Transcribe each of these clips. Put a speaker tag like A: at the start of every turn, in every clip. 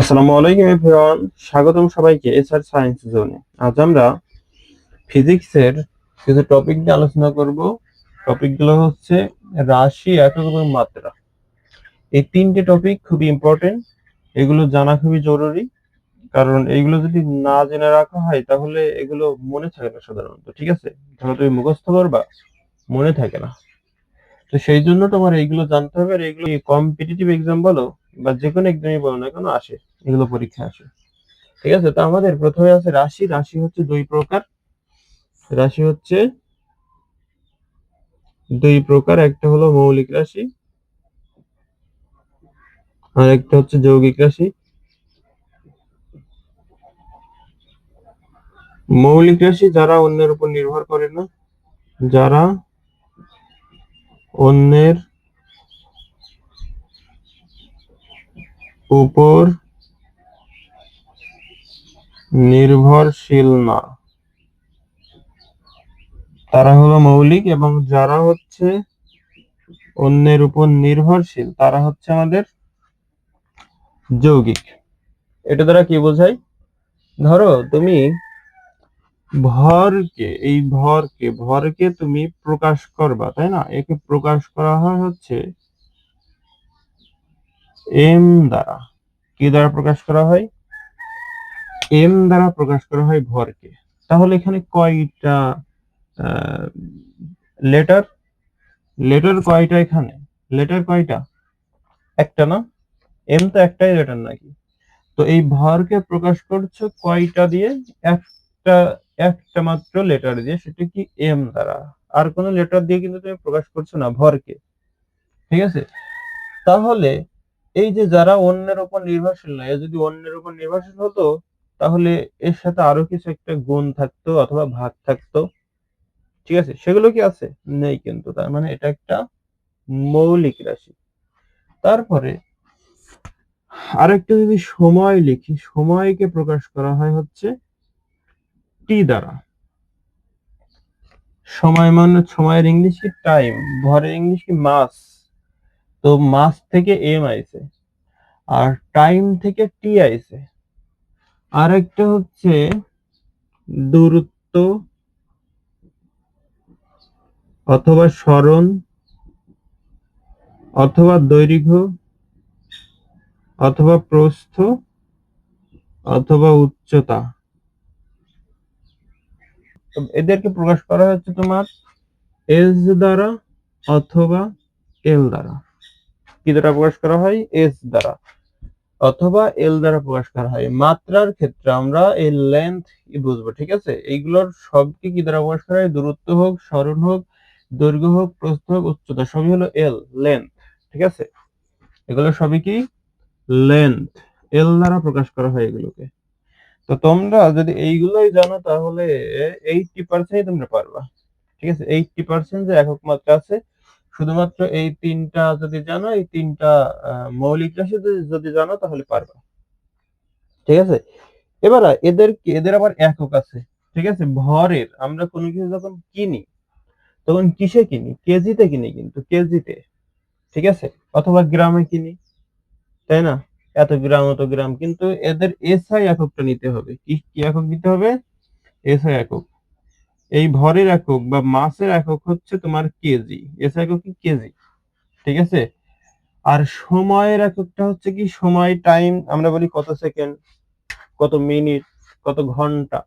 A: আসসালামু আলাইকুম এভরিওয়ান, স্বাগতম সবাইকে এসআর সায়েন্স জোনে আজ আমরা ফিজিক্সের কিছু টপিক নিয়ে আলোচনা করব। টপিকগুলো হচ্ছে রাশি, একক এবং মাত্রা। এই তিনটে টপিক খুবই ইম্পর্টেন্ট এগুলো জানা খুবই জরুরি। কারণ এইগুলো যদি না জেনে রাখা হয়, তাহলে এগুলো মনে থাকে না সাধারণত, ঠিক আছে? ধরো তুমি মুখস্থ করবা, মনে থাকে না। তো সেই জন্য তোমার এইগুলো জানতে হবে আর এইগুলো কম্পিটিটিভ এক্সাম বলো বা যে কোনো এক্সামই বলো না কেন, আসে। এগুলো পরীক্ষা আসে। ঠিক আছে? তো আমাদের প্রথমে আছে রাশি। রাশি হচ্ছে দুই প্রকার। রাশি হচ্ছে দুই প্রকার। একটা হলো মৌলিক রাশি আর একটা হচ্ছে যৌগিক রাশি। মৌলিক রাশি যারা অন্যের উপর নির্ভর করে না, যারা অন্যের উপর নির্ভরশীল না। তারা হলো মৌলিক এবং যারা হচ্ছে অন্যের উপর নির্ভরশীল, তারা হচ্ছে আমাদের যৌগিক। এটা দ্বারা কি বোঝায়? ধরো তুমি ভরকে, এই ভরকে ভরকে তুমি প্রকাশ করবা, তাই না? একে প্রকাশ করা হয় হচ্ছে এম দ্বারা। কি দ্বারা প্রকাশ করা হয়? এম দ্বারা প্রকাশ করা হয় ভরকে। তাহলে এখানে কয়টা লেটার লেটার কয়টা এখানে? লেটার কয়টা? একটা না? এম তো একটাই লেটার নাকি? তো এই ভরকে প্রকাশ করছ কয়টা দিয়ে? একটা একটা মাত্র লেটার দিয়ে সেটা কি এম দ্বারা? আর কোনো লেটার দিয়ে কিন্তু তুমি প্রকাশ করছ না, ভরকে। ঠিক আছে? তাহলে এই যে যারা অন্যের উপর নির্ভরশীল না যদি অন্যের উপর নির্ভরশীল হতো, তাহলে এর সাথে আরও কিছু একটা গুণ থাকতো অথবা ভাগ থাকতো। ঠিক আছে? সেগুলো কি আছে? নেই কিন্তু। তার মানে এটা একটা মৌলিক রাশি। তারপরে আরেকটা যদি সময় লিখি, সময়কে প্রকাশ করা হয় হচ্ছে টি দ্বারা। সময় মানে সময়ের ইংলিশ কি টাইম ভরের ইংলিশ কি মাস তো মাস থেকে এম আইছে, আর টাইম থেকে টি আইছে। আর একটা হচ্ছে দূরত্ব অথবা স্মরণ অথবা দৈর্ঘ্য অথবা প্রস্থ অথবা উচ্চতা। এদেরকে প্রকাশ করা হচ্ছে তোমার এস দ্বারা অথবা এল দ্বারা। কি দ্বারা প্রকাশ করা হয়? এস দ্বারা। অথবা এল দ্বারা প্রকাশ করা হয়। মাত্রার ক্ষেত্রে আমরা এই লেন্থ বুঝব, ঠিক আছে? এইগুলোর সবকে কি দ্বারা প্রকাশ করা হয়? দূরত্ব হোক, স্মরণ হোক, দৈর্ঘ্য হোক, প্রস্থ হোক, উচ্চতা, সবই হলো এল লেন্থ ঠিক আছে? এগুলো সবই কি? লেন্থ এল দ্বারা প্রকাশ করা হয় এগুলোকে। তো তোমরা যদি এইগুলোই জানো তাহলে এইটটি পার্সেন্ট তোমরা পারবা। ঠিক আছে? এইটটি পার্সেন্ট যে একক মাত্রা আছে, শুধুমাত্র এই তিনটা যদি জানো, এই তিনটা মৌলিক রাশি যদি জানো তাহলে পারবা। ঠিক আছে? এবার এদের এদের আবার একক আছে। ঠিক আছে? ভরের, আমরা কোনো কিছু যখন কিনি, তখন কিসে কিনি? কেজিতে কিনি কিন্তু, কেজিতে। ঠিক আছে? অথবা গ্রামে কিনি। তাই না? এত গ্রাম, অত গ্রাম। কিন্তু এদের এসআই এককটা নিতে হবে। কি কি একক নিতে হবে? এসআই একক। এই ভরের একক বা মাসের একক হচ্ছে তোমার কেজি। এসআই একক কি? কেজি। ঠিক আছে? আর সময়ের এককটা হচ্ছে কি? সময়, টাইম, আমরা বলি কত সেকেন্ড, কত মিনিট, কত ঘণ্টা।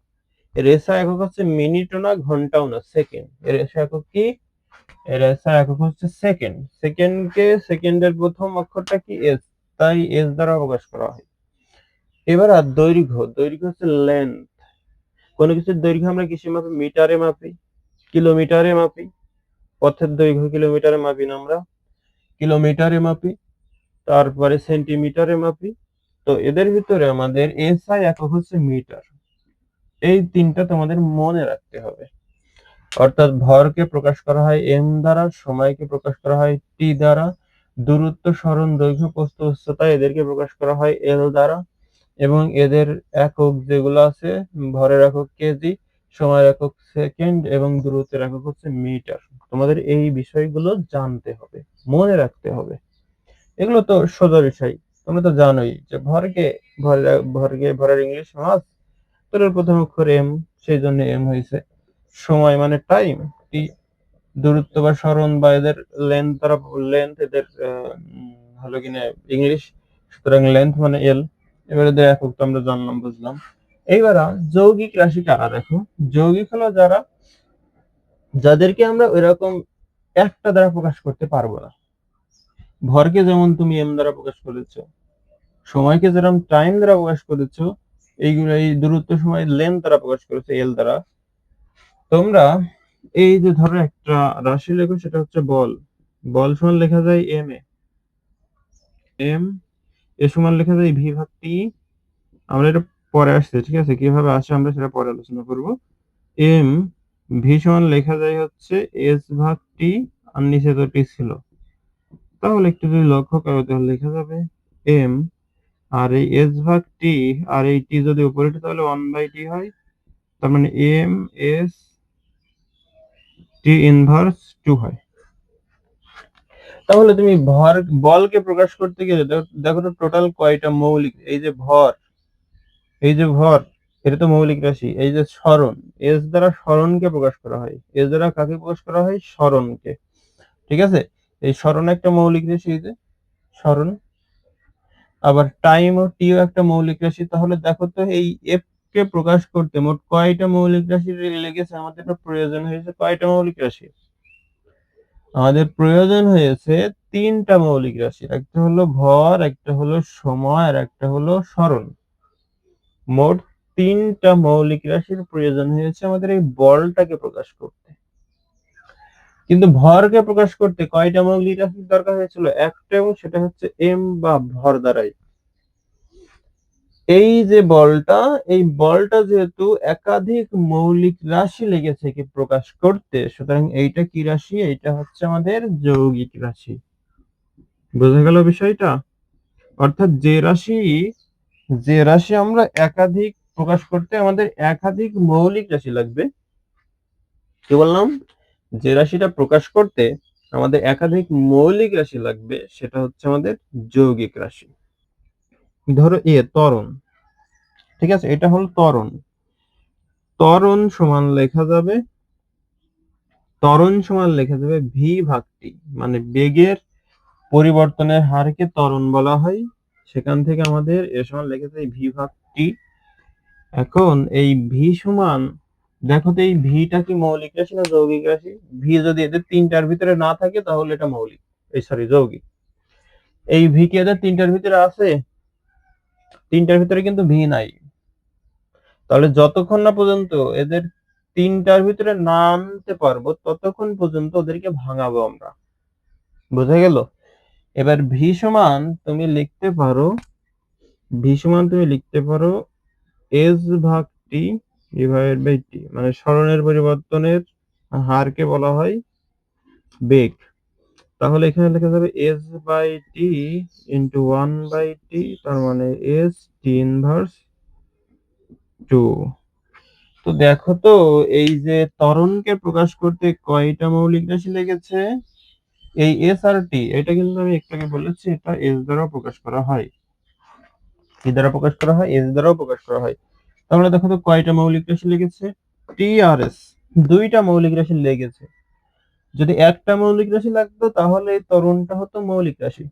A: এর এসআই একক হচ্ছে মিনিটও না, ঘন্টাও না, সেকেন্ড। এর এসআই একক কি? এর এসআই একক হচ্ছে সেকেন্ড। সেকেন্ডকে, সেকেন্ডের প্রথম অক্ষরটা কি? এস তাই এস দ্বারা প্রকাশ করা হয়। এবার আর দৈর্ঘ্য দৈর্ঘ্য হচ্ছে লেন্থ কোনো কিছুর দৈর্ঘ্য আমরা কিসে মাপি? মিটারে মাপি, কিলোমিটারে মাপি। পথের দৈর্ঘ্য কিলোমিটারে মাপি না আমরা। কিলোমিটারে মাপি, তারপরে সেন্টিমিটারে মাপি। তো এদের ভিতরে আমাদের এসআই একক হচ্ছে মিটার। এই তিনটা তোমাদের মনে রাখতে হবে। অর্থাৎ ভরকে প্রকাশ করা হয় এম দ্বারা, সময়কে প্রকাশ করা হয় টি দ্বারা। দূরত্ব, স্মরণ, দৈর্ঘ্য, প্রস্থ, উচ্চতা এদেরকে প্রকাশ করা হয় এল দ্বারা। এবং এদের একক যেগুলো আছে, ভরের একক কেজি সময়ের একক সেকেন্ড এবং দূরত্বের একক হচ্ছে মিটার তোমাদের এই বিষয়গুলো জানতে হবে, মনে রাখতে হবে। এগুলো তো সোজা বিষয়। তোমরা তো জানোই যে ভরকে ভর- ভরকে, ভরের ইংলিশ মাস তোর প্রথম অক্ষর এম সেই জন্য এম হয়েছে। সময় মানে টাইম টি দূরত্ব বা স্মরণ বা এদের লেন্থ তারা লেন্থ এদের হলো কিনা ইংলিশ সুতরাং লেন্থ মানে এল এবারে এদের একক তো আমরা জানলাম, বুঝলাম। এইবার যৌগিক রাশি কারা দেখো? যৌগিক হলো যারা, যাদেরকে আমরা ওইরকম একটা দ্বারা প্রকাশ করতে পারব না। ভরকে যেমন তুমি এম দ্বারা প্রকাশ করেছ, সময়কে যেরকম টাইম দ্বারা প্রকাশ করেছ, এইগুলো এই দূরত্ব সময় লেন্থ দ্বারা প্রকাশ করেছ এল দ্বারা। তোমরা এই যে ধরো একটা রাশি লেখো, সেটা হচ্ছে বল। বল সমান লেখা যায় এম এ। এম এ সমান লেখা যায় ভি ভাগ টি আমরা এটা পরে আসছে, ঠিক আছে? কীভাবে আসে আমরা সেটা পরে আলোচনা করব। এম ভি সমান লেখা যায় হচ্ছে এস ভাগ টি আর নিচে তো টি ছিল। তাহলে একটু যদি লক্ষ্য করো, তাহলে লেখা যাবে এম আর এই এস ভাগ টি আর এই টি যদি উপরে তাহলে ওয়ান বাই টি হয়। তার মানে M S T inverse two হয়। তাহলে তুমি ভর, বলকে প্রকাশ করতে গেলে দেখো- তো টোটাল কয়টা মৌলিক, এই যে ভর, এই যে ভর, এটা তো মৌলিক রাশি, এই যে স্মরণ এস দ্বারা স্মরণকে প্রকাশ করা হয় এস দ্বারা কাকে প্রকাশ করা হয়? স্মরণকে। ঠিক আছে? এই স্মরণ একটা মৌলিক রাশি, এই যে স্মরণ। আবার টাইম ও টিও একটা মৌলিক রাশি, তাহলে দেখো তো এই এফ কে প্রকাশ করতে মোট কয়টা মৌলিক রাশি লেগেছে? আমাদের প্রয়োজন হয়েছে কয়টা মৌলিক রাশি? আমাদের প্রয়োজন হয়েছে তিনটা মৌলিক রাশি। একটা হলো ভর, একটা হলো সময়, আর একটা হলো স্মরণ। মোট তিনটা মৌলিক রাশির প্রয়োজন হয়েছে আমাদের এই বলটাকে প্রকাশ করতে। কিন্তু ভরকে প্রকাশ করতে কয়টা মৌলিক রাশির দরকার হয়েছিল? একটা এবং সেটা হচ্ছে এম বা ভর দ্বারাই। এই যে বলটা, এই বলটা যেহেতু একাধিক মৌলিক রাশি লেগেছে কি প্রকাশ করতে, সুতরাং এইটা কি রাশি? এইটা হচ্ছে আমাদের যৌগিক রাশি। বোঝা গেল বিষয়টা? অর্থাৎ যে রাশি যে রাশি আমরা একাধিক প্রকাশ করতে আমাদের একাধিক মৌলিক রাশি লাগবে। কি বললাম? যে রাশিটা প্রকাশ করতে আমাদের একাধিক মৌলিক রাশি লাগবে, সেটা হচ্ছে আমাদের যৌগিক রাশি। ধরো এ তরণ ঠিক আছে? এটা হলো তরণ ত্বরণ সমান লেখা যাবে তরণ সমান লেখা যাবে ভি ভাগ টি মানে বেগের পরিবর্তনের হারকে ত্বরণ বলা হয়। সেখান থেকে আমাদের এ সমান লেখা যায় ভি ভাগ টি এখন এই ভি সমান, দেখো তো এই ভিটা কি মৌলিক রাশি না যৌগিক রাশি? ভি যদি এদের তিনটার ভিতরে না থাকে, তাহলে এটা মৌলিক। এই সরি যৌগিক। এই ভি কি এদের তিনটার ভিতরে আছে? তিনটার ভিতরে কিন্তু ভি নাই। তাহলে যতক্ষণ না পর্যন্ত এদের তিনটার ভিতরে না আনতে পারব, ততক্ষণ পর্যন্ত ওদেরকে ভাঙাবো আমরা। বোঝা গেল? এবার ভি সমান তুমি লিখতে পারো, ভি সমান তুমি লিখতে পারো এস ভাগ টি ডিভাইড বাই টি মানে স্মরণের পরিবর্তনের হারকে বলা হয় বেগ। তাহলে এখানে লেখা যাবে S by T into one by T তার মানে এস টি ইনভার্স টু তো দেখো তো, এই যে ত্বরণকে প্রকাশ করতে কয়টা মৌলিক রাশি লেগেছে? এই এস আর টি এটা কিন্তু আমি একটু আগে বলেছি, এটা এস দ্বারা প্রকাশ করা হয়। কি দ্বারা প্রকাশ করা হয় এস দ্বারাও প্রকাশ করা হয়। তাহলে দেখো তো কয়টা মৌলিক রাশি লেগেছে? টি আর এস দুইটা মৌলিক রাশি লেগেছে। যদি একটা মৌলিক রাশি লাগতো, তাহলে এই ত্বরণটা হতো মৌলিক রাশি।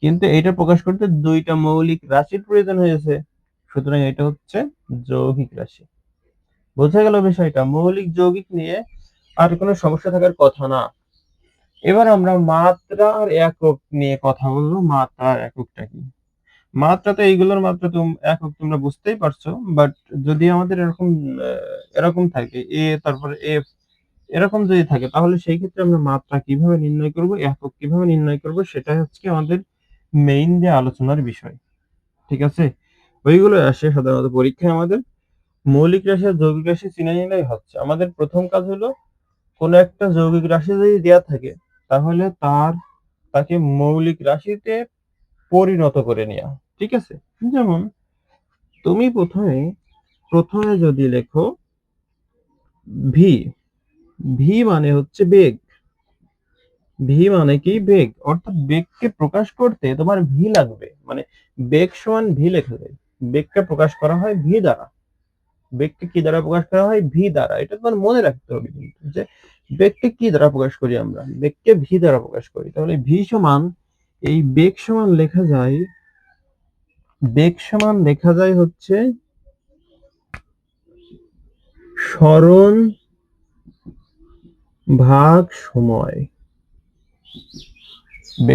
A: কিন্তু এটা প্রকাশ করতে দুইটা মৌলিক রাশির প্রয়োজন হয়েছে। সুতরাং এটা হচ্ছে যৌগিক রাশি। বোঝা গেল বিষয়টা, মৌলিক যৌগিক নিয়ে আর কোনো সমস্যা থাকার কথা না। এবার আমরা মাত্রা আর একক নিয়ে কথা বলব। মাত্রা আর এককটা কি? মাত্রা তো এইগুলোর মাত্রা তুম, একক তোমরা বুঝতেই পারছ বাট যদি আমাদের এরকম এরকম থাকে, এ, তারপরে এফ এরকম যদি থাকে, তাহলে সেই ক্ষেত্রে আমরা মাত্রা কীভাবে নির্ণয় করব, একক কীভাবে নির্ণয় করব, সেটাই হচ্ছে আমাদের মেইন যে আলোচনার বিষয়। ঠিক আছে? ওইগুলো আসে সাধারণত পরীক্ষায় আমাদের। মৌলিক রাশি আর যৌগিক রাশি চিনে নিলেই হচ্ছে। আমাদের প্রথম কাজ হলো, কোনো একটা যৌগিক রাশি যদি দেওয়া থাকে, তাহলে তার, তাকে মৌলিক রাশিতে পরিণত করে নেওয়া ঠিক আছে? যেমন, তুমি প্রথমে প্রথমে যদি লেখো ভি ভি মানে হচ্ছে বেগ। ভি মানে কি? বেগ। অর্থাৎ বেগকে প্রকাশ করতে তোমার ভি লাগবে। মানে বেগ সমান ভি লেখা যায়। বেগকে প্রকাশ করা হয় ভি দ্বারা। বেগকে কি দ্বারা প্রকাশ করা হয়? ভি দ্বারা। এটা তোমার মনে রাখতে হবে কিন্তু যে বেগকে কি দ্বারা প্রকাশ করি আমরা? বেগকে ভি দ্বারা প্রকাশ করি। তাহলে ভি সমান এই বেগ সমান লেখা যায়, বেগ সমান লেখা যায় হচ্ছে স্মরণ ভাগ সময়।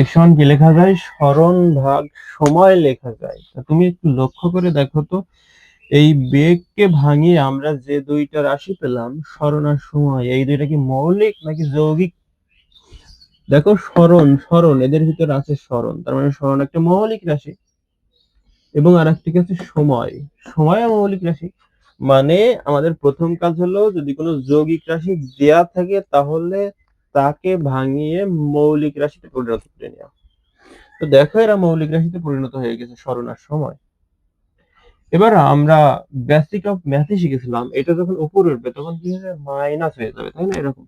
A: সমান কি লেখা যায়? স্মরণ ভাগ সময় লেখা যায়। তুমি একটু লক্ষ্য করে দেখো তো। এই বেগকে ভাঙিয়ে আমরা যে দুইটা রাশি পেলাম, স্মরণ আর সময়, এই দুইটা কি মৌলিক নাকি যৌগিক? দেখো, স্মরণ স্মরণ, এদের ভিতরে আছে স্মরণ। তার মানে স্মরণ একটা মৌলিক রাশি এবং আর একটি আছে সময়। সময় মৌলিক রাশি। মানে আমাদের প্রথম কাজ হলো যদি কোনো যৌগিক রাশি দেয়া থাকে তাহলে তাকে ভাঙিয়ে মৌলিক রাশিতে পরিণত করে নেওয়া। তো দেখো এরা মৌলিক রাশিতে পরিণত হয়ে গেছে স্মরণ আর সময়। এবার আমরা বেসিক অফ ম্যাথে শিখেছিলাম, এটা যখন উপরে উঠবে তখন কি হবে? মাইনাস হয়ে যাবে, তাই না? এরকম।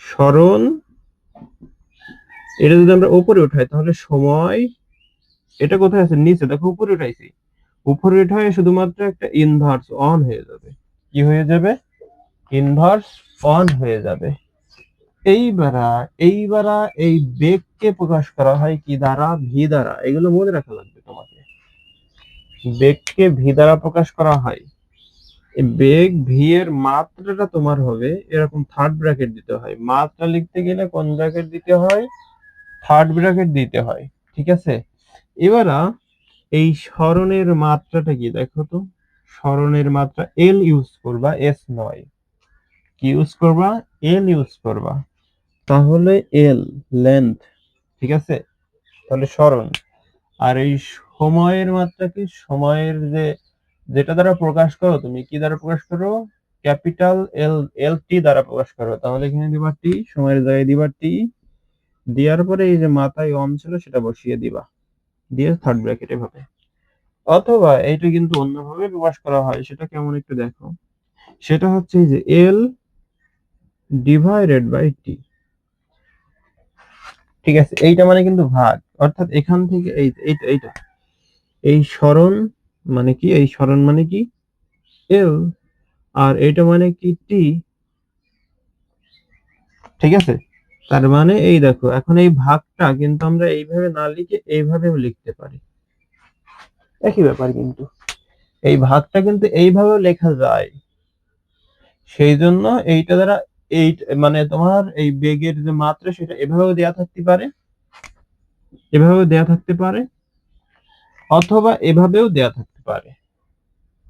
A: স্মরণ এটা যদি আমরা উপরে উঠাই তাহলে সময়, এটা কোথায় আছে? নিচে, দেখো উপরে উঠাইছি। উপরে উঠায় শুধুমাত্র একটা ইনভার্স অন হয়ে যাবে। কি হয়ে যাবে? ইনভার্স অন হয়ে যাবে। এইবারা এইবারা এই বেগকে প্রকাশ করা হয় কি দ্বারা? ভি দ্বারা। এগুলো মনে রাখা লাগবে তোমাকে। বেগকে ভি দ্বারা প্রকাশ করা হয়। বেগ ভি এর মাত্রাটা তোমার হবে, এরকম থার্ড ব্র্যাকেট দিতে হয়। মাত্রা লিখতে গেলে কোন ব্র্যাকেট দিতে হয়? থার্ড ব্র্যাকেট দিতে হয়। ঠিক আছে? এবারা এই স্মরণের মাত্রাটা কি দেখো তো? স্মরণের মাত্রা এল ইউজ করবা এস নয়। কি ইউজ করবা? এল ইউজ করবা। তাহলে এল লেন্থ ঠিক আছে? তাহলে স্মরণ। আর এই সময়ের মাত্রা কি? সময়ের যে, যেটা দ্বারা প্রকাশ করো, তুমি কি দ্বারা প্রকাশ করো? ক্যাপিটাল এল এল টি দ্বারা প্রকাশ করো। তাহলে এখানে দিবা টি সময়ের জায়গায় দিবা টি দেওয়ার পরে এই যে মাথায় অন ছিল, সেটা বসিয়ে দিবা। দিয়ে থার্ড ব্র্যাকেট এভাবে অথবা এইটা কিন্তু অন্যভাবে প্রকাশ করা হয়, সেটা কেমন একটু দেখো। সেটা হচ্ছে যে এল ডিভাইডেড বাই টি ঠিক আছে, এইটা মানে কিন্তু ভাগ। অর্থাৎ এখান থেকে এই এইটা এইটা। এই স্মরণ মানে কি? এই স্মরণ মানে কি? এল আর এটা মানে কি টি ঠিক আছে? তার মানে এই দেখো, এখন এই ভাগটা কিন্তু আমরা এইভাবে না লিখে এইভাবেও লিখতে পারি। একই ব্যাপার কিন্তু। এই ভাগটা কিন্তু এইভাবেও লেখা যায়। সেই জন্য এইটা দ্বারা এই মানে তোমার এই বেগের যে মাত্রা, সেটা এভাবেও দেয়া থাকতে পারে। এভাবেও দেয়া থাকতে পারে। অথবা এভাবেও দেয়া থাকতে পারে।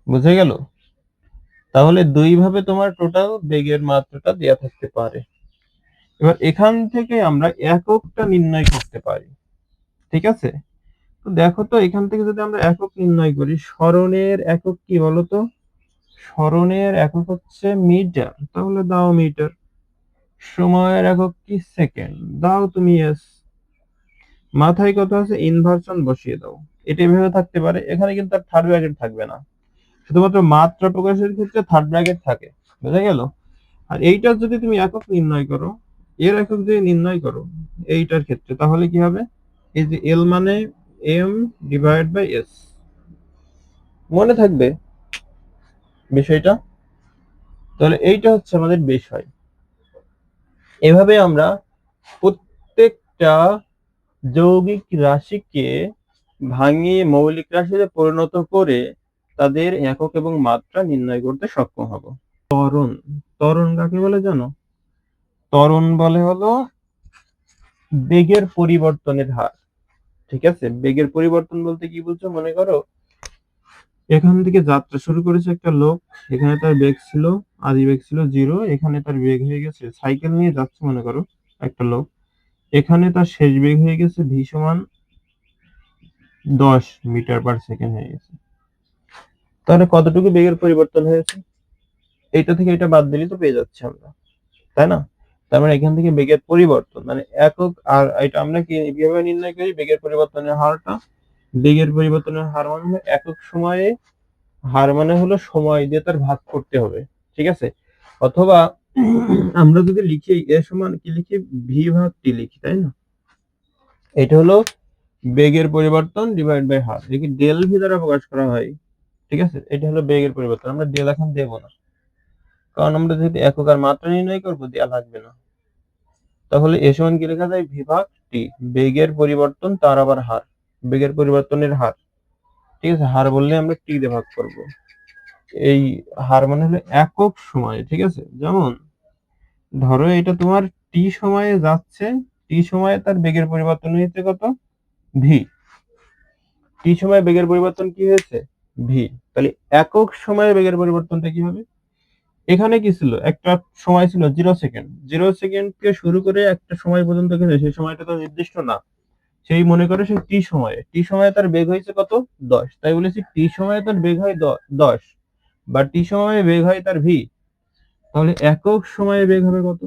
A: বুঝে গেল? তাহলে দুই ভাবে তোমার টোটাল বেগের মাত্রাটা দেয়া থাকতে পারে। এবার এখান থেকে আমরা এককটা নির্ণয় করতে পারি। ঠিক আছে? তো দেখো তো, এখান থেকে যদি আমরা একক নির্ণয় করি, স্মরণের একক কি বলতো? স্মরণের একক হচ্ছে মিটার। তাহলে দাও মিটার। সময়ের একক কি? সেকেন্ড। দাও তুমি এস মাথায় কত আছে? ইনভার্সন বসিয়ে দাও। এটা এভাবে থাকতে পারে। এখানে কিন্তু আর থার্ড ব্র্যাকেট থাকবে না। শুধুমাত্র মাত্রা প্রকাশের ক্ষেত্রে থার্ড ব্র্যাকেট থাকে। বুঝা গেল? আর এইটার যদি তুমি একক নির্ণয় করো এর একক যদি নির্ণয় করো, এইটার ক্ষেত্রে, তাহলে কি হবে? এই যে এল মানে এম ডিভাইড বাই এস মনে থাকবে বিষয়টা? তাহলে এইটা হচ্ছে আমাদের বিষয়। এভাবে আমরা প্রত্যেকটা যৌগিক রাশিকে ভাঙিয়ে মৌলিক রাশিতে পরিণত করে তাদের একক এবং মাত্রা নির্ণয় করতে সক্ষম হব। ত্বরণ। ত্বরণ কাকে বলে জানো? ত্বরণ বলে হলো বেগের পরিবর্তনের হার, ঠিক আছে? বেগের পরিবর্তন বলতে কি বলছো মনে করো? এখান থেকে যাত্রা শুরু করেছে একটা লোক, এখানে তার বেগ ছিল, আদি বেগ ছিল জিরো এখানে তার বেগ হয়ে গেছে সাইকেল নিয়ে যাচ্ছে মনে করো একটা লোক, এখানে তার শেষ বেগ হয়ে গেছে ভি সমান দশ মিটার পার সেকেন্ড হয়ে গেছে। তাহলে কতটুকু বেগের পরিবর্তন হয়েছে? এইটা থেকে এটা বাদ দিলেই তো পেয়ে যাচ্ছে আমরা, তাই না? তার মানে এখান থেকে বেগের পরিবর্তন মানে একক আর এটা আমরা কি কীভাবে নির্ণয় করি? বেগের পরিবর্তনের হারটা, বেগের পরিবর্তনের হার মানে হলো একক সময়ে, হার মানে হলো সময় দিয়ে তার ভাগ করতে হবে, ঠিক আছে? অথবা আমরা যদি লিখি, এ সমান কি লিখি? ভি ভাগ টি লিখি, তাই না? এটা হলো বেগের পরিবর্তন ডিভাইড বাই হার একে ডেল ভি দ্বারা প্রকাশ করা হয়, ঠিক আছে? এটা হলো বেগের পরিবর্তন, আমরা ডেল এখন দেব না। কারণ আমরা যদি একক আর মাত্রা নির্ণয় করব দেওয়া লাগবে না। তাহলে এ সমান কি লেখা যায়? ভি ভাগ টি বেগের পরিবর্তন, তার আবার হার। বেগের পরিবর্তনের হার। ঠিক আছে? হার বললে আমরা টি দিয়ে ভাগ করব। এই হার মানে হলো একক সময়, ঠিক আছে? যেমন ধরো এটা তোমার টি সময়ে যাচ্ছে, টি সময়ে তার বেগের পরিবর্তন হয়েছে কত? ভি। টি সময়ে বেগের পরিবর্তন কি হয়েছে? ভি। তাহলে একক সময়ে বেগের পরিবর্তনটা কি হবে? এখানে কি ছিল? একটা সময় ছিল জিরো সেকেন্ড জিরো সেকেন্ড থেকে শুরু করে একটা সময় পর্যন্ত গেছে, সেই সময়টা তো নির্দিষ্ট না। সেই মনে করে সে টি সময়ে। টি সময়ে তার বেগ হয়েছে কত? দশ। তাই বলেছি টি সময়ে তার বেগ হয় দশ। বা টি সময়ে বেগ হয় তার ভি তাহলে একক সময়ে বেগ হবে কত?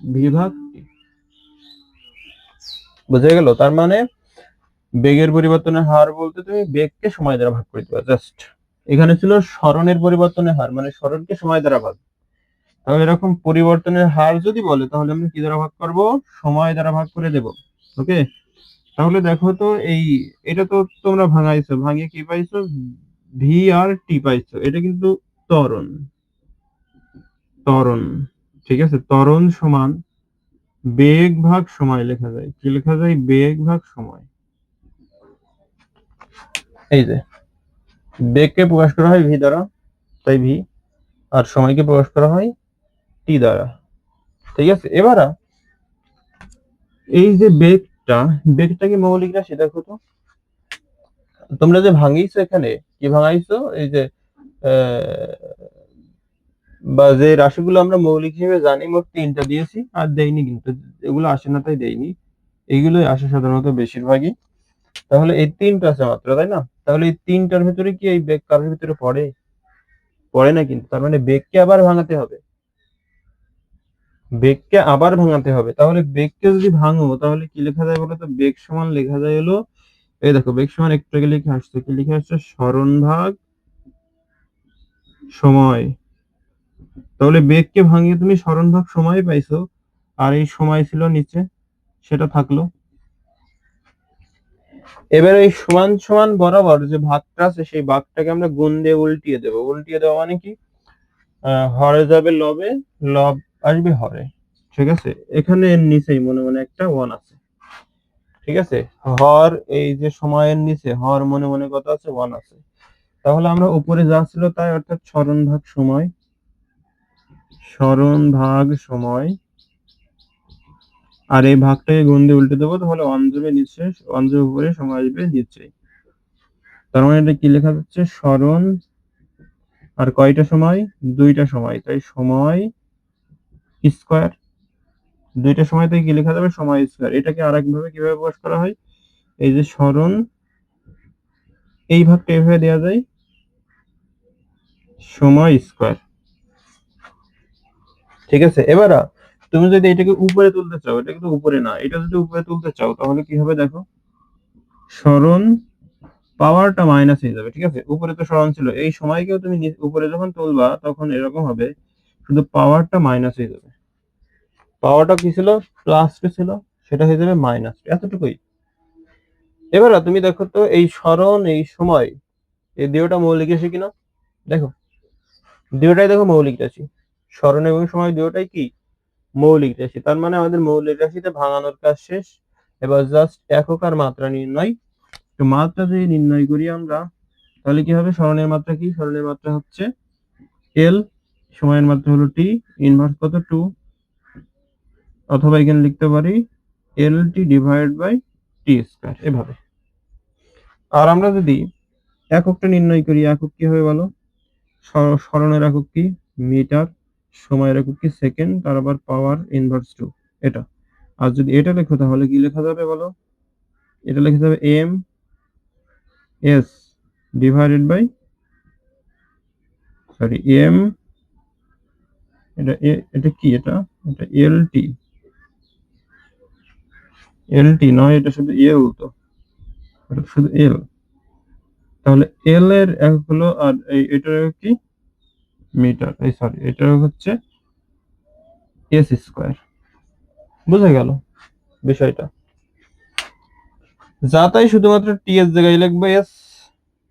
A: ভি ভাগ বোঝা গেল? তার মানে বেগের পরিবর্তনের হার বলতে তুমি বেগকে সময় দ্বারা ভাগ করে দিবা জাস্ট এখানে ছিল স্মরণের পরিবর্তনের হার মানে স্মরণকে সময় দ্বারা ভাগ। তাহলে এরকম পরিবর্তনের হার যদি বলে, তাহলে আমরা কি দ্বারা ভাগ করব? সময় দ্বারা ভাগ করে দেব। ওকে? তাহলে দেখো তো এই, এটা তো তোমরা ভাঙাইছো। ভাঙিয়ে কি পাইছো? ভি আর টি পাইছো। এটা কিন্তু ত্বরণ। ত্বরণ। ঠিক আছে? ত্বরণ সমান বেগ ভাগ সময় লেখা যায়। কি লেখা যায়? বেগ ভাগ সময়। এই যে। বেগকে প্রকাশ করা হয় ভি দ্বারা, তাই ভি আর সময়কে প্রকাশ করা হয় টি দ্বারা। ঠিক আছে? এবার এই যে বেগটা বেগটা কি মৌলিক রাশি? দেখো তো। তোমরা যে ভাঙিয়েছো এখানে, কি ভাঙাইছো? এই যে বা যে রাশিগুলো আমরা মৌলিক হিসেবে জানি, মোট তিনটা দিয়েছি, আর দেইনি কিন্তু। এগুলো আসে না, তাই দেইনি এইগুলোই আসে সাধারণত বেশিরভাগই। তাহলে এই তিনটা আছে মাত্র, তাই না? তাহলে এই তিনটার ভিতরে কি এই বেগ কারোর ভিতরে পড়ে? পড়ে না কিন্তু, তার মানে বেগকে আবার ভাঙাতে হবে। বেগকে আবার ভাঙাতে হবে। তাহলে বেগকে যদি ভাঙো, তাহলে কি লেখা যায় বলো তো? বেগ সমান লেখা যায় হলো, এই দেখো, বেগ সমান একটু আগে লিখে আসছে? কি লিখে আসছে? স্মরণ ভাগ সময়। তাহলে বেগকে ভাঙিয়ে তুমি স্মরণ ভাগ সময় পাইছো, আর এই সময় ছিল নিচে, সেটা থাকল। এবার এই সমান সমান বরাবর যে ভাগটা আছে, সেই ভাগটাকে আমরা গুণ দিয়ে উল্টিয়ে দেবো। উল্টিয়ে দেওয়া মানে কি? হরে যাবে লবে, লব আসবে হরে। ঠিক আছে? এখানে এর নিচেই মনে মনে একটা ওয়ান আছে। ঠিক আছে? হর এই যে সময়ের নিচে, হর মনে মনে কত আছে? ওয়ান আছে। তাহলে আমরা উপরে যা ছিল তাই অর্থাৎ স্মরণ ভাগ সময়। স্মরণ ভাগ সময়। আর এই ভাগটাকে গুণ দিয়ে উল্টে দেবো, তাহলে ওয়ান যাবে নিচে ওয়ান যাবে উপরে সময় আসবে নিচে তার মানে এটা কি লেখা যাচ্ছে? স্মরণ, আর কয়টা সময়? দুইটা সময়। তাই সময় স্কোয়ার দুইটা সময় থেকে কি লেখা যাবে? সময় স্কোয়ার এটাকে আরেক ভাবে কীভাবে প্রকাশ করা হয়? এই যে স্মরণ, এই ভাগটা এভাবে দেওয়া যায়। সময় স্কোয়ার ঠিক আছে? এবার তুমি যদি এটাকে উপরে তুলতে চাও, এটা কিন্তু উপরে না, এটা যদি উপরে তুলতে চাও, তাহলে কি হবে দেখো? স্মরণ পাওয়ারটা মাইনাস হয়ে যাবে, ঠিক আছে? উপরে তো স্মরণ ছিল। এই সময়কেও তুমি উপরে যখন তুলবা, তখন এরকম হবে, শুধু পাওয়ারটা মাইনাস হয়ে যাবে। পাওয়ারটা কি ছিল? প্লাস ছিল, সেটা হয়ে যাবে মাইনাস এতটুকুই। এবার তুমি দেখো তো, এই স্মরণ, এই সময়, এই দুটোটা মৌলিক রাশি কিনা? দেখো দুটোটাই দেখো মৌলিক রাশি। স্মরণ এবং সময় দুটোটাই কি? মৌলিক রাশি। তার মানে আমাদের মৌলিক রাশিতে ভাঙানোর কাজ শেষ। এবার জাস্ট একক আর মাত্রা নির্ণয়। তো মাত্রা যদি নির্ণয় করি আমরা, তাহলে কি হবে? স্মরণের মাত্রা কি? স্মরণের মাত্রা হচ্ছে এল সময়ের মাত্রা হলো টি ইনভার্স কত? টু অথবা এখানে লিখতে পারি L T divide by T square এভাবে। আর আমরা যদি এককটা নির্ণয় করি, একক কি হবে বলো? স্মরণের একক কি? মিটার সময়ের একক কি সেকেন্ড, তার আবার পাওয়ার ইনভার্স টু এটা। আর যদি এটা লেখো, তাহলে কি লেখা যাবে বলো? এটা লেখা যাবে M S divided by sorry M এটা এটা কি এটা? এটা এল টি এল টি নয়, এটা শুধু এল তো। শুধু এল তাহলে এল এর এক হলো, আর এটার কি? মিটার, এই সরি একক হচ্ছে এস স্কোয়ার বুঝে গেল বিষয়টা? যা তাই শুধুমাত্র টি এর জায়গায় লিখবে এস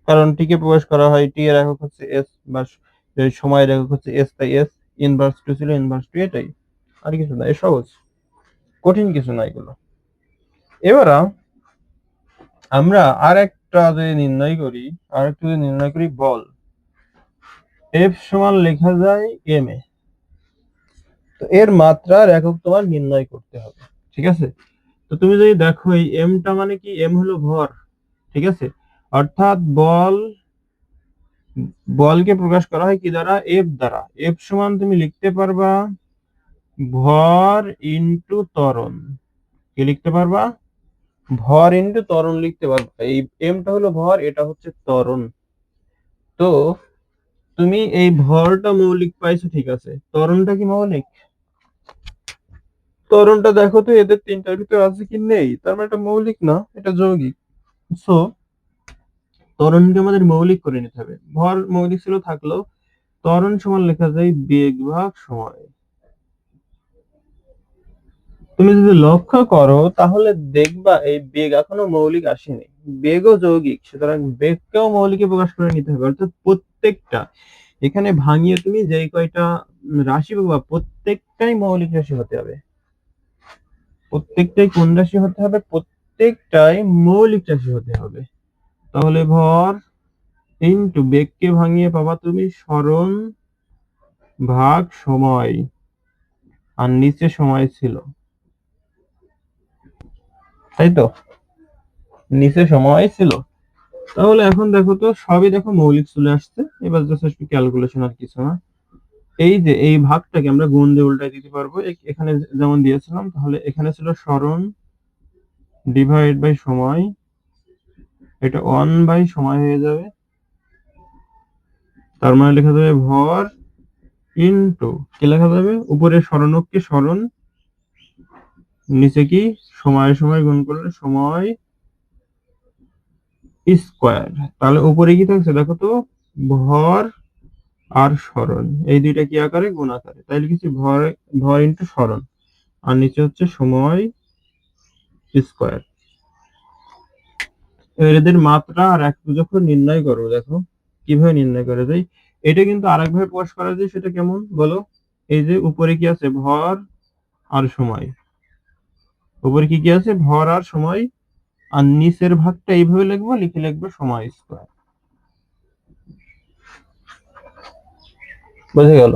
A: কারণ টি কে প্রকাশ করা হয় টি এর একক হচ্ছে এস বা সময়ের একক হচ্ছে এস তাই এস ইনভার্স টু ছিল ইনভার্স টু এটাই। আর কিছু না, এ সহজ। কঠিন কিছু না এগুলো। এবার আমরা আর একটা যদি নির্ণয় করি আর একটা যদি নির্ণয় করি বল। এফ সমান লেখা যায় এম এ। তো এর মাত্রার একক তোমার নির্ণয় করতে হবে, ঠিক আছে? তো তুমি যদি দেখো এই এমটা মানে কি? এম হলো ভর, ঠিক আছে? অর্থাৎ বল, বলকে প্রকাশ করা হয় কি দ্বারা? এফ দ্বারা। এফ সমান তুমি লিখতে পারবা ভর ইনটু ত্বরণ। কি লিখতে পারবা? ভর ইনটু ত্বরণ লিখতে পারবা। এই এমটা হলো ভর, এটা হচ্ছে ত্বরণ। তো তুমি এই ভরটা মৌলিক পাইছো, ঠিক আছে। তরণটা কি মৌলিক? তরণটা দেখো তো, এদের তিনটার ভিতর আছে কি নেই? তার মানে এটা মৌলিক না, এটা যৌগিক। সো তরণকে আমাদের মৌলিক করে নিতে হবে। ভর মৌলিক ছিল থাকলেও ত্বরণ সমান লেখা যায় বেগ ভাগ সময়। তুমি যদি লক্ষ্য করো, তাহলে দেখবা এই বেগ এখনও মৌলিক আসেনি। বেগও যৌগিক, সুতরাং বেগকেও মৌলিকে প্রকাশ করে নিতে হবে। অর্থাৎ প্রত্যেকটা। এখানে ভাঙিয়ে তুমি যেই কয়টা রাশি পাবা প্রত্যেকটাই মৌলিক রাশি হতে হবে। প্রত্যেকটাই কোন রাশি হতে হবে? প্রত্যেকটাই মৌলিক রাশি হতে হবে। তাহলে ভর ইনটু বেগকে ভাঙিয়ে পাবা তুমি স্মরণ ভাগ সময়। আর নিচে সময় ছিল। তাই তো? নিচে সময় ছিল। তাহলে এখন দেখো তো সবই দেখো মৌলিক চলে আসছে। এবার যথেষ্ট ক্যালকুলেশন আর কিছু না। এই যে, এই ভাগটাকে আমরা গুণ দিয়ে উল্টাই দিতে পারব। এখানে যেমন দিয়েছিলাম, তাহলে এখানে ছিল স্মরণ ডিভাইড বাই সময়। এটা ওয়ান বাই সময় হয়ে যাবে। তার মানে লেখা যাবে ভর ইনটু কি লেখা যাবে? উপরে স্মরণককে স্মরণ, নিচে কি? সময় সময় গুণ করলে সময় স্কোয়ার তাহলে উপরে কি থাকছে? দেখো তো ভর আর স্মরণ। এই দুইটা কি আকারে? গুণ আকারে। তাই লিখেছি ভর ভর ইনটু স্মরণ। আর নিচে হচ্ছে সময় স্কোয়ার এদের মাত্রা আর এক যখন নির্ণয় করো, দেখো। কীভাবে নির্ণয় করা যায় এটা কিন্তু আরেকভাবে প্রকাশ করা যায়, সেটা কেমন? বলো। এই যে উপরে কি আছে? ভর আর সময়। উপরে কি কি আছে? ভর আর সময়। আর নিচের ভাগটা এইভাবে লিখব, লিখে লিখব সময় স্কোয়ার বুঝে গেল।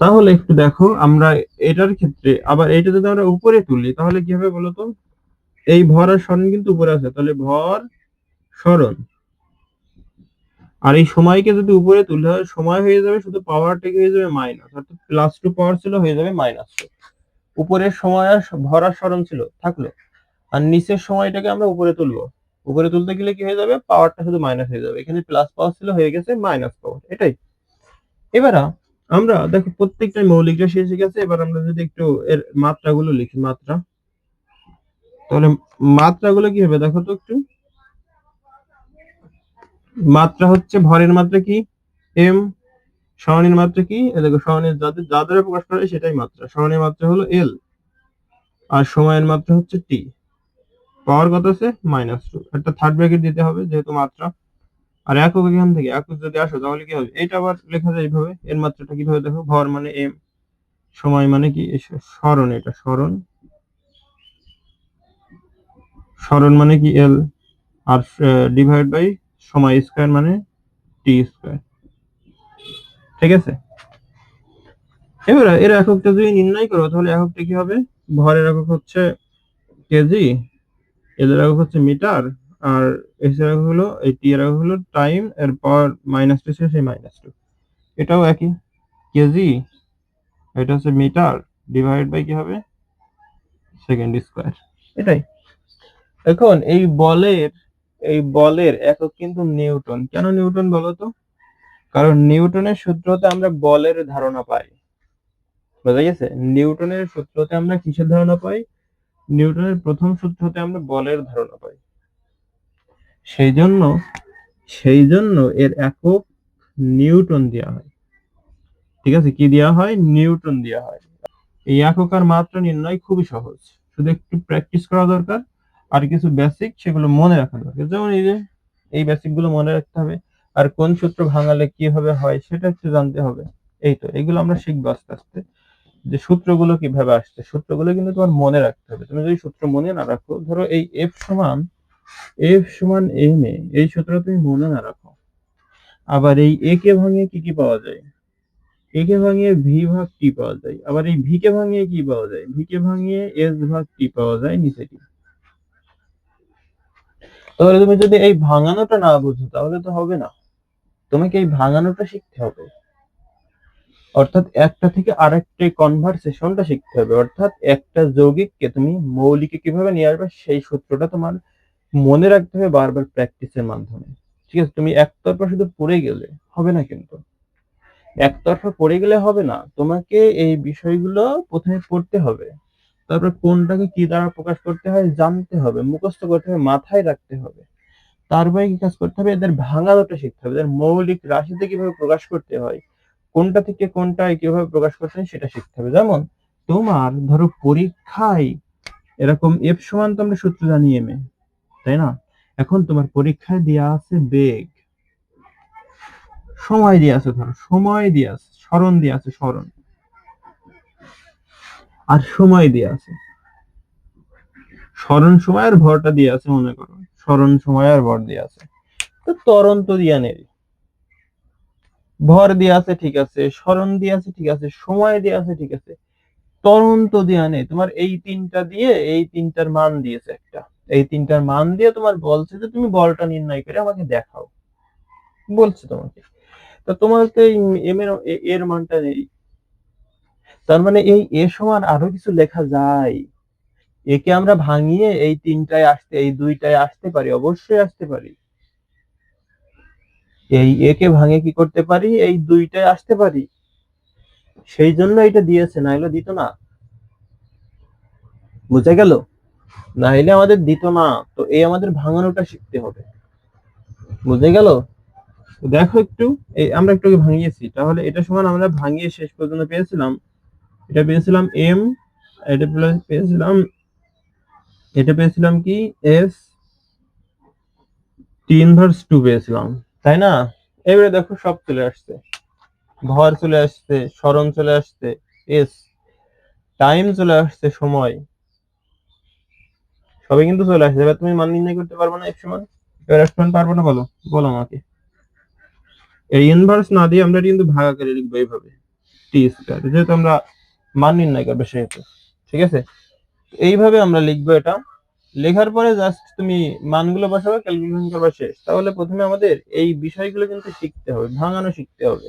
A: তাহলে একটু দেখো, আমরা এটার ক্ষেত্রে, আবার এটা যদি আমরা উপরে তুলি, তাহলে কি হবে বলতো? এই ভর আর স্মরণ কিন্তু উপরে আছে, তাহলে ভর স্মরণ আর এই সময়কে যদি উপরে তুলে হয়, সময় হয়ে যাবে শুধু পাওয়ারটাকে হয়ে যাবে? মাইনাস অর্থাৎ প্লাস টু পাওয়ার ছিল, হয়ে যাবে মাইনাস টু উপরের সময় আর ভর আর স্মরণ ছিল, থাকল। আর নিচের সময়টাকে আমরা উপরে তুলবো। উপরে তুলতে গেলে কি হয়ে যাবে? পাওয়ারটা শুধু মাইনাস হয়ে যাবে। এখানে প্লাস পাওয়ার ছিল, হয়ে গেছে মাইনাস পাওয়ার এটাই। এবার আমরা, দেখো প্রত্যেকটাই মৌলিক রাশি এসে গেছে, এবার আমরা যদি একটু এর মাত্রাগুলো লিখি, মাত্রা। তাহলে মাত্রাগুলো কি হবে, দেখো তো একটু। মাত্রা হচ্ছে ভরের মাত্রা কি? এম সরণের মাত্রা কি? দেখো সরণের যাদের যা দ্বারা প্রকাশ করা সেটাই মাত্রা। সরণের মাত্রা হলো এল, আর সময়ের মাত্রা হচ্ছে টি। পাওয়ার কত আছে? Minus two. একটা থার্ড ব্র্যাকেট দিতে হবে, যেহেতু মাত্রা। আর একক এখান থেকে, একক যদি আসো তাহলে কি হবে? এটা আবার লেখা যায় এইভাবে, এর মাত্রাটা কীভাবে দেখো? ভর মানে এম, সময় মানে কি? স্মরণ, এটা স্মরণ। স্মরণ মানে কি? এল আর ডিভাইড বাই সময় স্কয়ার মানে টি স্কয়ার ঠিক আছে? এবার এর এককটা যদি নির্ণয় করো, তাহলে এককটা কি হবে? ভরের একক হচ্ছে কেজি, এদের একক হচ্ছে মিটার। আর এস এর একক হলো, এই টি এর একক হলো টাইম এর পর মাইনাস টু ছিল সেই মাইনাস টু এটাও একই। কেজি এটা হচ্ছে মিটার ডিভাইড বাই কি হবে? সেকেন্ড স্কয়ার এটাই। এখন এই বলের এই বলের একক কিন্তু নিউটন। কেন নিউটন বলো তো? কারণ নিউটনের সূত্রতে আমরা বলের ধারণা পাই। বোঝা গেছে? নিউটনের সূত্রতে আমরা কিসের ধারণা পাই? নিউটনের প্রথম সূত্রতে আমরা বলের ধারণা পাই। সেই জন্য সেই জন্য এর একক নিউটন দেওয়া হয়। ঠিক আছে? কি দেওয়া হয়? নিউটন দেওয়া হয়। এই একক আর মাত্রা নির্ণয় খুবই সহজ। শুধু একটু প্র্যাকটিস করা দরকার, আর কিছু বেসিক সেগুলো মনে রাখা দরকার। যেমন এই যে, এই বেসিকগুলো মনে রাখতে হবে, আর কোন সূত্র ভাঙালে কীভাবে হয় সেটা একটু জানতে হবে। এই তো, এগুলো আমরা শিখব আস্তে আস্তে। যে সূত্রগুলো কীভাবে আসছে, সূত্রগুলো কিন্তু তোমার মনে রাখতে হবে। তুমি যদি সূত্র মনে না রাখো, ধরো এই এফ সমান এফ সমান এম এ, এই সূত্র তুমি মনে না রাখো। আবার এই এ কে ভাঙিয়ে কি কি পাওয়া যায়? এ কে ভাঙিয়ে ভি ভাগ টি পাওয়া যায়। আবার এই ভি কে ভাঙিয়ে কি পাওয়া যায়? ভি কে ভাঙিয়ে এস ভাগ টি পাওয়া যায় নিচে টি। তাহলে তুমি যদি এই ভাঙানোটা না বুঝো, তাহলে তো হবে না। তোমাকে এই ভাঙানোটা শিখতে হবে। অর্থাৎ একটা থেকে আরেকটা কনভারসেশনটা শিখতে হবে। অর্থাৎ একটা যৌগিককে তুমি মৌলিকে কীভাবে নিয়ে আসবে, সেই সূত্রটা তোমার মনে রাখতে হবে বারবার প্র্যাকটিসের মাধ্যমে। ঠিক আছে? তুমি একতরফা শুধু পড়ে গেলে হবে না কিন্তু। একতরফা পড়ে গেলে হবে না। তোমাকে এই বিষয়গুলো প্রথমে পড়তে হবে। তারপর কোনটাকে কি দ্বারা প্রকাশ করতে হয় জানতে হবে, মুখস্থ করতে হবে, মাথায় রাখতে হবে। তারপরে কি কাজ করতে হবে? এদের ভাঙানোটা শিখতে হবে। এদের মৌলিক রাশিতে কীভাবে প্রকাশ করতে হয়, কোনটা থেকে কোনটা কীভাবে প্রকাশ করতে হয় সেটা শিখতে হবে। যেমন, তোমার ধরো পরীক্ষায় এরকম এফ সমান তো আমরা সূত্র জানি এম এ। তাই না? এখন তোমার পরীক্ষায় দেওয়া আছে বেগ। সময় দিয়ে আছে ধরো, সময় দিয়ে আছে, স্মরণ দিয়ে আছে, স্মরণ। আর সময় দিয়ে আছে। স্মরণ সময় আর ভরটা দিয়ে আছে মনে করো। স্মরণ সময় আর ভর দিয়ে আছে। তো তরন্ত দিয়া নেই। ভর দিয়ে আছে, ঠিক আছে। স্মরণ দিয়ে আছে, ঠিক আছে। সময় দিয়ে আছে, ঠিক আছে। তরন্ত দেয়া নেই। তোমার এই তিনটা দিয়ে, এই তিনটার মান দিয়েছে একটা। এই তিনটার মান দিয়ে তোমার বলছে যে তুমি বলটা নির্ণয় করে আমাকে দেখাও। বলছে তোমাকে। তো তোমার তো এম এর এর মানটা নেই। তার মানে এই এ সমান আরও কিছু লেখা যায়। একে আমরা ভাঙিয়ে এই তিনটায় আসতে, এই দুইটায় আসতে পারি, অবশ্যই আসতে পারি। এই একে ভাঙে কি করতে পারি? এই দুইটায় আসতে পারি। সেই জন্য এটা দিয়েছে না হলে দিত না। বুঝা গেল? না হলে আমাদের দিত না, তো এই আমাদের ভাঙানোটা শিখতে হবে। বুঝে গেল? দেখো একটু, এই আমরা একটু ভাঙিয়েছি, তাহলে এটা সমান আমরা ভাঙিয়ে শেষ পর্যন্ত পেয়েছিলাম। এটা পেয়েছিলাম এম এটা পেয়েছিলাম এটা পেয়েছিলাম কি? এস টি ইনভার্স টু পেয়েছিলাম, তাই না? এবারে দেখো সব চলে আসছে। ভর চলে আসছে, স্মরণ চলে আসছে এস টাইম চলে আসছে, সময়। সবই কিন্তু চলে আসছে। এবার তুমি মান নির্ণয় করতে পারবে না এক সমান এবার এক সমান পারব না, বলো। বলো আমাকে। এই ইনভার্স না দিয়ে আমরা কিন্তু ভাগাকারে লিখব এইভাবে। টি স্কয়ার যেহেতু আমরা মান নির্ণয় করবে সেহেতু। ঠিক আছে? এইভাবে আমরা লিখব এটা। লেখার পরে জাস্ট তুমি মানগুলো বসাবে ক্যালকুলেশন করবা শেষ। তাহলে প্রথমে আমাদের এই বিষয়গুলো কিন্তু শিখতে হবে, ভাঙানো শিখতে হবে।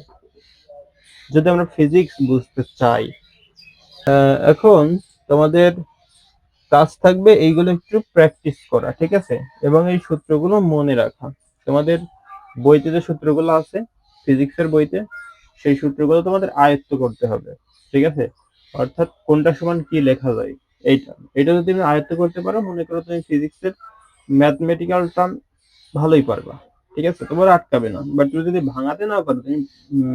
A: যদি আমরা ফিজিক্স বুঝতে চাই। এখন তোমাদের কাজ থাকবে, এইগুলো একটু প্র্যাকটিস করা, ঠিক আছে? এবং এই সূত্রগুলো মনে রাখা। তোমাদের বইতে যে সূত্রগুলো আছে ফিজিক্সের বইতে, সেই সূত্রগুলো তোমাদের আয়ত্ত করতে হবে, ঠিক আছে? অর্থাৎ কোনটা সমান কি লেখা যায়, এইটা। এটা যদি তুমি আয়ত্ত করতে পারো, মনে করো তুমি ফিজিক্সের ম্যাথমেটিক্যাল টার্ম ভালোই পারবা, ঠিক আছে? তোমার আটকাবে না। বাট তুমি যদি ভাঙাতে না পারো, তুমি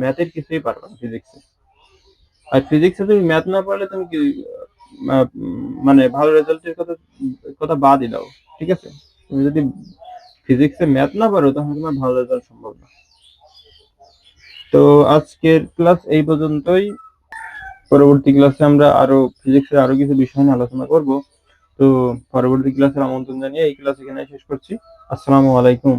A: ম্যাথের কিছুই পারবা না ফিজিক্সে আর ফিজিক্সে তুমি ম্যাথ না পারলে তুমি কি মানে ভালো রেজাল্টের কথা কথা বাদই দাও, ঠিক আছে? তুমি যদি ফিজিক্সে ম্যাথ না পারো, তাহলে তোমার ভালো রেজাল্ট সম্ভব না। তো আজকের ক্লাস এই পর্যন্তই। পরবর্তী ক্লাসে আমরা আরও ফিজিক্সের আরও কিছু বিষয় নিয়ে আলোচনা করব। তো পরবর্তী ক্লাসের আমন্ত্রণ জানিয়ে এই ক্লাস এখানে শেষ করছি। আসসালামু আলাইকুম।